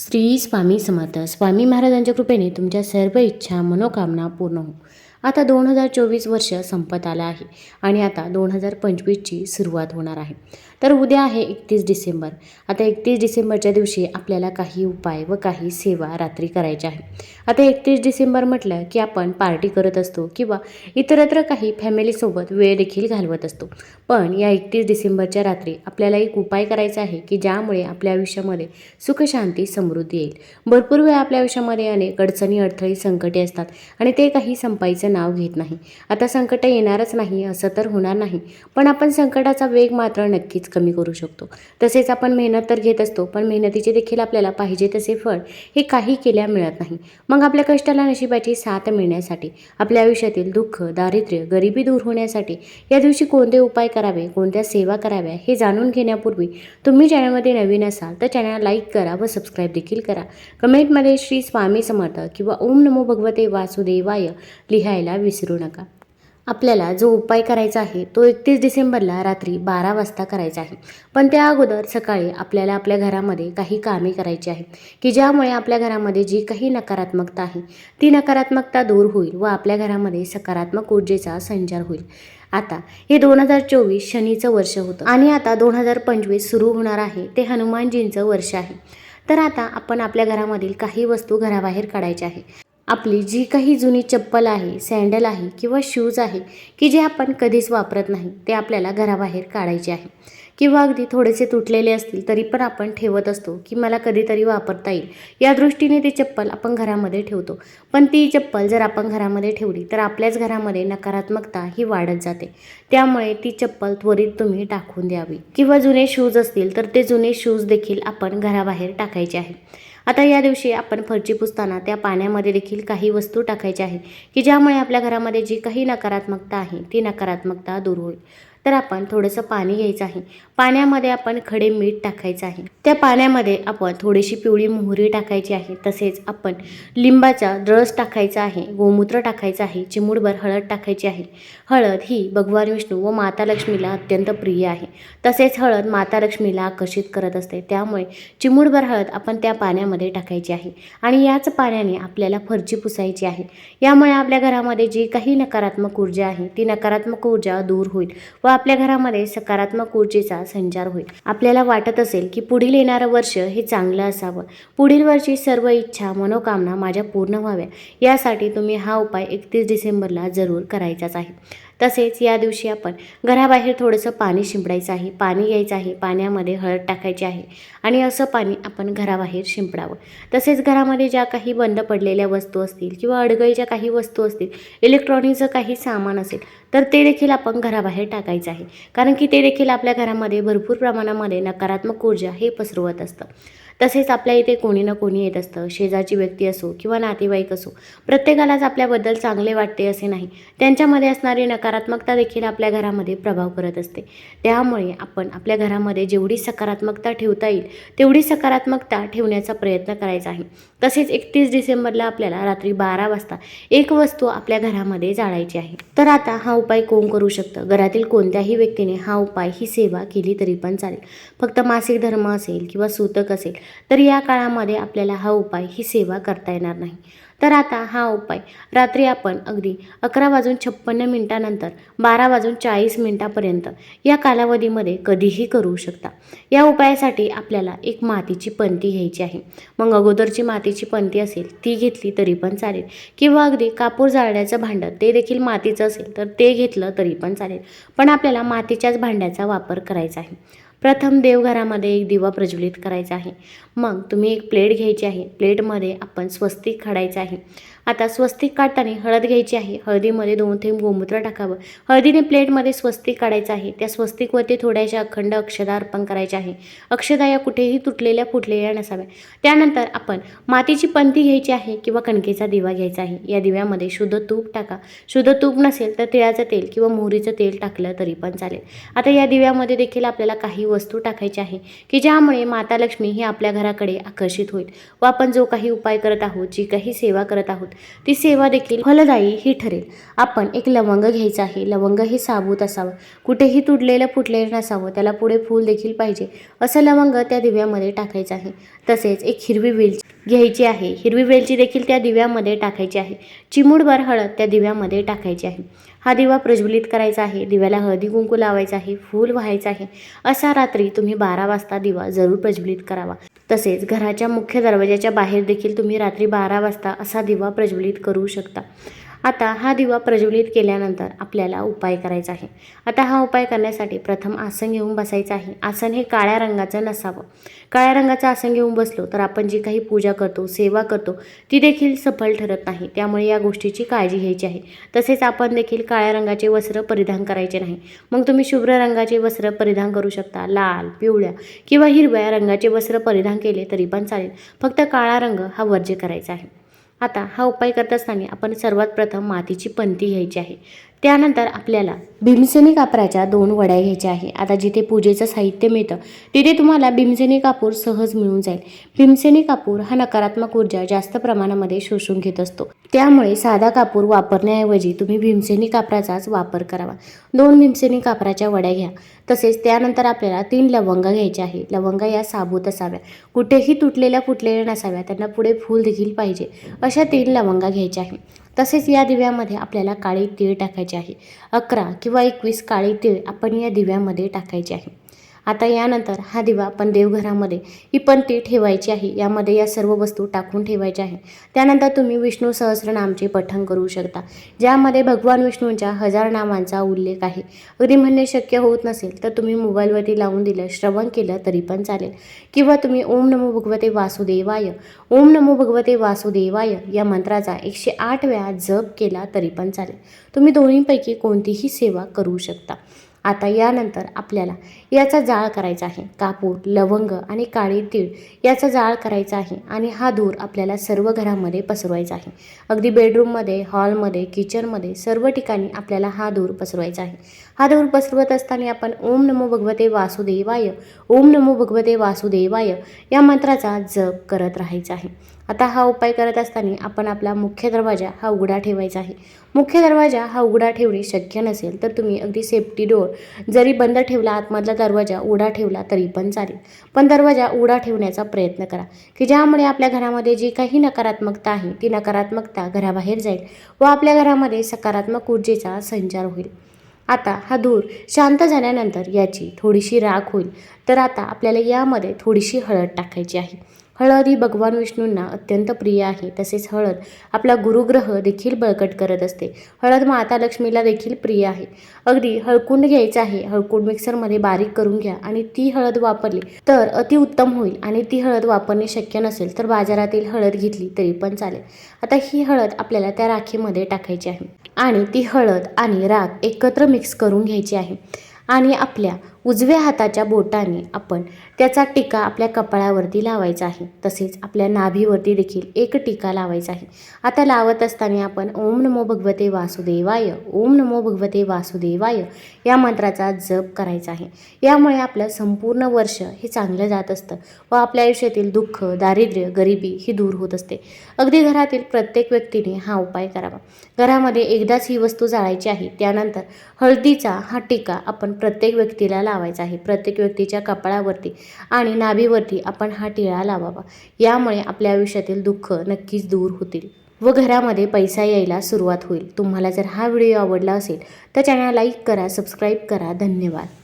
श्री स्वामी समर्थ. स्वामी महाराजांच्या कृपेने तुमच्या सर्व इच्छा मनोकामना पूर्ण हो आता दोन हजार चोवीस वर्ष संपत आलं आहे आणि आता दोन हजार पंचवीसची सुरुवात होणार आहे. तर उद्या आहे एकतीस डिसेंबर. आता एकतीस डिसेंबरच्या दिवशी आपल्याला काही उपाय व काही सेवा रात्री करायच्या आहे आता एकतीस डिसेंबर म्हटलं की आपण पार्टी करत असतो किंवा इतरत्र काही फॅमिलीसोबत वेळ देखील घालवत असतो. पण या एकतीस डिसेंबरच्या रात्री आपल्याला एक उपाय करायचा आहे की ज्यामुळे आपल्या आयुष्यामध्ये सुखशांती समृद्धी येईल. भरपूर वेळा आपल्या आयुष्यामध्ये अनेक अडचणी अडथळी संकटे असतात आणि ते काही संपायचं नाव घेत नाही. आता संकट येणारच नाही असं तर होणार नाही. पण आपण संकटाचा वेग मात्र नक्कीच कमी करू शकतो. तसेच आपण मेहनत तर घेत असतो पण मेहनतीचे देखील आपल्याला पाहिजे तसे फळ हे काही केल्या मिळत नाही. मग आपल्या कष्टाला नशिबाची साथ मिळण्यासाठी आपल्या आयुष्यातील दुःख दारिद्र्य गरिबी दूर होण्यासाठी या दिवशी कोणते उपाय करावे कोणत्या सेवा कराव्या हे जाणून घेण्यापूर्वी तुम्ही चॅनलमध्ये नवीन असाल तर चॅनल लाईक करा व सबस्क्राईब देखील करा. कमेंटमध्ये श्री स्वामी समर्थ किंवा ओम नमो भगवते वासुदेवाय लिहायला विसरू नका. आपल्याला जो उपाय करायचा आहे तो एकतीस डिसेंबरला रात्री बारा वाजता करायचा आहे. पण त्या अगोदर सकाळी आपल्याला आपल्या घरामध्ये काही कामे करायची आहेत की ज्यामुळे आपल्या घरामध्ये जी काही नकारात्मकता आहे ती नकारात्मकता दूर होईल व आपल्या घरामध्ये सकारात्मक ऊर्जेचा संचार होईल. आता हे दोन हजार चोवीस शनीचं वर्ष होतं आणि आता दोन हजार पंचवीस सुरू होणार आहे ते हनुमानजींचं वर्ष आहे. तर आता आपण आपल्या घरामधील काही वस्तू घराबाहेर काढायच्या आहे आपली जी काही जुनी चप्पल आहे सँडल आहे किंवा शूज आहे की जे आपण कधीच वापरत नाही ते आपल्याला घराबाहेर काढायचे आहे. किंवा अगदी थोडेसे तुटलेले असतील तरी पण आपण ठेवत असतो की मला कधीतरी वापरता येईल. या दृष्टीने ती चप्पल आपण घरामध्ये ठेवतो. पण ती चप्पल जर आपण घरामध्ये ठेवली तर आपल्याच घरामध्ये नकारात्मकता ही वाढत जाते. त्यामुळे ती चप्पल त्वरित तुम्ही टाकून द्यावी. किंवा जुने शूज असतील तर ते जुने शूज देखील आपण घराबाहेर टाकायचे आहे. आता या दिवशी आपण फरची पुसताना त्या पाण्यामध्ये देखील काही वस्तू टाकायच्या आहेत की ज्यामुळे आपल्या घरामध्ये जी काही नकारात्मकता आहे ती नकारात्मकता दूर होईल. तर आपण थोडंसं पाणी घ्यायचं आहे. पाण्यामध्ये आपण खडे मीठ टाकायचं आहे. त्या पाण्यामध्ये आपण थोडीशी पिवळी मोहरी टाकायची आहे. तसेच आपण लिंबाचा रस टाकायचा आहे. गोमूत्र टाकायचं आहे. चिमूडभर हळद टाकायची आहे. हळद ही भगवान विष्णू व माता लक्ष्मीला अत्यंत प्रिय आहे. तसेच हळद माता लक्ष्मीला आकर्षित करत असते. त्यामुळे चिमूडभर हळद आपण त्या पाण्यामध्ये टाकायची आहे. आणि याच पाण्याने आपल्याला फरची पुसायची आहे. यामुळे आपल्या घरामध्ये जी काही नकारात्मक ऊर्जा आहे ती नकारात्मक ऊर्जा दूर होईल व आपल्या घरामध्ये सकारात्मक ऊर्जेचा संचार होईल. आपल्याला वाटत असेल की पुढील येणारं वर्ष हे चांगलं असावं. पुढील वर्षी सर्व इच्छा मनोकामना माझ्या पूर्ण व्हाव्या. यासाठी तुम्ही हा उपाय एकतीस डिसेंबरला जरूर करायचाच आहे. तसेच या दिवशी आपण घराबाहेर थोडंसं पाणी शिंपडायचं आहे. पाणी घ्यायचं आहे. पाण्यामध्ये हळद टाकायची आहे आणि असं पाणी आपण घराबाहेर शिंपडावं. तसेच घरामध्ये ज्या काही बंद पडलेल्या वस्तू असतील किंवा अडगळीच्या काही वस्तू असतील इलेक्ट्रॉनिकचं काही सामान असेल तर ते देखील आपण घराबाहेर टाकायचं आहे. कारण की ते देखील आपल्या घरामध्ये भरपूर प्रमाणामध्ये नकारात्मक ऊर्जा हे पसरवत असतं. तसेच आपल्या इथे कोणी ना कोणी येत असतं. शेजारची व्यक्ती असो किंवा नातेवाईक असो. प्रत्येकालाच आपल्याबद्दल चांगले वाटते असे नाही. त्यांच्यामध्ये असणारी नकारात्मकता देखील आपल्या घरामध्ये प्रभाव करत असते. त्यामुळे आपण आपल्या घरामध्ये जेवढी सकारात्मकता ठेवता येईल तेवढी सकारात्मकता ठेवण्याचा प्रयत्न करायचा आहे. तसेच एकतीस डिसेंबरला आपल्याला रात्री बारा वाजता एक वस्तू आपल्या घरामध्ये जाळायची आहे. तर आता हा उपाय कोण करू शकतं? घरातील कोणत्याही व्यक्तीने हा उपाय ही सेवा केली तरी पण चालेल. फक्त मासिक धर्म असेल किंवा सूतक असेल तर या काळामध्ये आपल्याला हा उपाय ही सेवा करता येणार नाही. तर आता हा उपाय रात्री आपण अगदी अकरा वाजून छप्पन्न मिनटानंतर बारा वाजून चाळीस मिनटापर्यंत या कालावधीमध्ये कधीही करू शकता. या उपायासाठी आपल्याला एक मातीची पंती घ्यायची आहे. मग अगोदरची मातीची पंती असेल ती घेतली तरी पण चालेल. किंवा अगदी कापूर जाळण्याचं भांडं ते देखील मातीचं असेल तर ते घेतलं तरी पण चालेल. पण आपल्याला मातीच्याच भांड्याचा वापर करायचा आहे. प्रथम देवघरामध्ये एक दिवा प्रज्वलित करायचा आहे. मग तुम्ही एक प्लेट घ्यायची आहे. प्लेटमध्ये आपण स्वस्तिक काढायचं आहे. आता स्वस्तिक काढताना हळद घ्यायची आहे. हळदीमध्ये दोन थेंब गोमूत्र टाकावं. हळदीने प्लेटमध्ये स्वस्तिक काढायचं आहे. त्या स्वस्तिकवरती थोड्याशा अखंड अक्षदा अर्पण करायच्या आहे. अक्षदा या कुठेही तुटलेल्या फुटलेल्या नसाव्या. त्यानंतर आपण मातीची पंती घ्यायची आहे किंवा कणकेचा दिवा घ्यायचा आहे. या दिव्यामध्ये शुद्ध तूप टाका. शुद्ध तूप नसेल तर तिळाचं तेल किंवा मोहरीचं तेल टाकलं तरी पण चालेल. आता या दिव्यामध्ये देखील आपल्याला काही वस्तू टाकायची आहे की ज्यामुळे माता लक्ष्मी ही आपल्या घराकडे आकर्षित होईल. व आपण जो काही उपाय करत आहोत जी काही सेवा करत आहोत ती सेवा देखील फलदायी ही ठरेल. आपण एक लवंग घ्यायचा आहे. लवंग हे साबूत असावं. कुठेही तुटलेलं फुटलेलं नसावं. त्याला पुढे फूल देखील पाहिजे. असं लवंग त्या दिव्यामध्ये टाकायचं आहे. तसेच एक हिरवी वेलची घ्यायची आहे. हिरवी वेलची देखील त्या दिव्यामध्ये टाकायची आहे. चिमूडभर हळद त्या दिव्यामध्ये टाकायची आहे. हा दिवा प्रज्वलित करायचा आहे. दिव्याला हळदी कुंकू लावायचा आहे. फूल व्हायचं आहे. असा रात्री तुम्ही बारा वाजता दिवा जरूर प्रज्वलित करावा. तसेच घराच्या मुख्य दरवाजाच्या बाहेर देखील तुम्ही रात्री बारा वाजता असा दिवा प्रज्वलित करू शकता. आता हा दिवा प्रज्वलित केल्यानंतर आपल्याला उपाय करायचा आहे. आता हा उपाय करण्यासाठी प्रथम आसन घेऊन बसायचं आहे. आसन हे काळ्या रंगाचं नसावं. काळ्या रंगाचं आसन घेऊन बसलो तर आपण जी काही पूजा करतो सेवा करतो ती देखील सफल ठरत नाही. त्यामुळे या गोष्टीची काळजी घ्यायची आहे. तसेच आपण देखील काळ्या रंगाचे वस्त्र परिधान करायचे नाही. मग तुम्ही शुभ्र रंगाचे वस्त्र परिधान करू शकता. लाल पिवळ्या किंवा हिरव्या रंगाचे वस्त्र परिधान केले तरी पण चालेल. फक्त काळा रंग हा वर्ज्य करायचा आहे. आता हा उपाय करत असताना आपण सर्वात प्रथम मातीची पंती घ्यायची आहे. त्यानंतर आपल्याला भीमसेनी कापराच्या दोन वड्या घ्यायच्या आहे. आता जिथे पूजेचं साहित्य मिळतं तिथे तुम्हाला भीमसेनी कापूर सहज मिळून जाईल. भीमसेनी कापूर हा नकारात्मक ऊर्जा जास्त प्रमाणामध्ये शोषून घेत असतो. त्यामुळे साधा कापूर वापरण्याऐवजी तुम्ही भीमसेनी कापराचाच वापर करावा. दोन भीमसेनी कापराच्या वड्या घ्या. तसेच त्यानंतर आपल्याला तीन लवंग घ्यायच्या आहे. लवंग या साबूत असाव्या कुठेही तुटलेल्या फुटलेल्या नसाव्या त्यांना पुढे फूल देखील पाहिजे. अशा तीन लवंगा घ्यायच्या आहे. तसेच या दिव्यामध्ये आपल्याला काळी तीळ टाकायची आहे. अकरा किंवा एकवीस काळी तीळ आपण या दिव्यामध्ये टाकायची आहे. आता यानंतर हा दिवा आपण देवघरामध्ये ही पंती ठेवायची आहे. यामध्ये या सर्व वस्तू टाकून ठेवायच्या आहे. त्यानंतर तुम्ही विष्णू सहस्रनामचे पठण करू शकता. ज्यामध्ये भगवान विष्णूंच्या हजार नामांचा उल्लेख आहे. अगदी म्हणणे शक्य होत नसेल तर तुम्ही मोबाईलवरती लावून दिलं श्रवण केलं तरी पण चालेल. किंवा तुम्ही ओम नमो भगवते वासुदेवाय ओम नमो भगवते वासुदेवाय या मंत्राचा एकशे आठ वेळा जप केला तरी पण चालेल. तुम्ही दोन्हीपैकी कोणतीही सेवा करू शकता. आता यानंतर आपल्याला याचा जाळ करायचा आहे. कापूर लवंग आणि काळी तीळ याचा जाळ करायचा आहे आणि हा धूर आपल्याला सर्व घरामध्ये पसरवायचा आहे. अगदी बेडरूममध्ये हॉलमध्ये किचनमध्ये सर्व ठिकाणी आपल्याला हा धूर पसरवायचा आहे. हा धूर पसरवत असताना आपण ओम नमो भगवते वासुदेवाय ओम नमो भगवते वासुदेवाय या मंत्राचा जप करत राहायचा आहे. आता हा उपाय करत असताना आपण आपला मुख्य दरवाजा हा उघडा ठेवायचा आहे. मुख्य दरवाजा हा उघडा ठेवणे शक्य नसेल तर तुम्ही अगदी सेफ्टी डोअर जरी बंद ठेवला आतमधला दरवाजा उघडा ठेवला तरी पण चालेल. पण दरवाजा उघडा ठेवण्याचा प्रयत्न करा. की ज्यामुळे आपल्या घरामध्ये जी काही नकारात्मकता आहे ती नकारात्मकता घराबाहेर जाईल व आपल्या घरामध्ये सकारात्मक ऊर्जेचा संचार होईल. आता हा धूर शांत झाल्यानंतर याची थोडीशी राख होईल. तर आता आपल्याला यामध्ये थोडीशी हळद टाकायची आहे. हळद ही भगवान विष्णूंना अत्यंत प्रिय आहे. तसेच हळद आपला गुरुग्रह देखील बळकट करत असते. हळद माता लक्ष्मीला देखील प्रिय आहे. अगदी हळकुंड घ्यायचं आहे. हळकुंड मिक्सरमध्ये बारीक करून घ्या आणि ती हळद वापरली तर अतिउत्तम होईल आणि ती हळद वापरणे शक्य नसेल तर बाजारातील हळद घेतली तरी पण चालेल. आता ही हळद आपल्याला त्या राखीमध्ये टाकायची आहे. आणि ती हळद आणि राख एकत्र मिक्स करून घ्यायची आहे. आणि आपल्या उजव्या हाताच्या बोटाने आपण त्याचा टिका आपल्या कपाळावरती लावायचा आहे. तसेच आपल्या नाभीवरती देखील एक टिका लावायचा आहे. आता लावत असताना आपण ओम नमो भगवते वासुदेवाय ओम नमो भगवते वासुदेवाय या मंत्राचा जप करायचा आहे. यामुळे आपलं संपूर्ण वर्ष हे चांगलं जात असतं व आपल्या आयुष्यातील दुःख दारिद्र्य गरिबी ही दूर होत असते. अगदी घरातील प्रत्येक व्यक्तीने हा उपाय करावा. घरामध्ये एकदाच ही वस्तू जाळायची आहे. त्यानंतर हळदीचा हा टिका आपण प्रत्येक व्यक्तीला लावायचा आहे. प्रत्येक व्यक्तीच्या कपाळावरती आणि नाभीवरती आपण हा टिळा लावावा. यामुळे आपल्या आयुष्यातील दुःख नक्कीच दूर होतील व घरामध्ये पैसा यायला सुरुवात होईल. तुम्हाला जर हा व्हिडिओ आवडला असेल तर चॅनल लाईक करा सबस्क्राईब करा. धन्यवाद.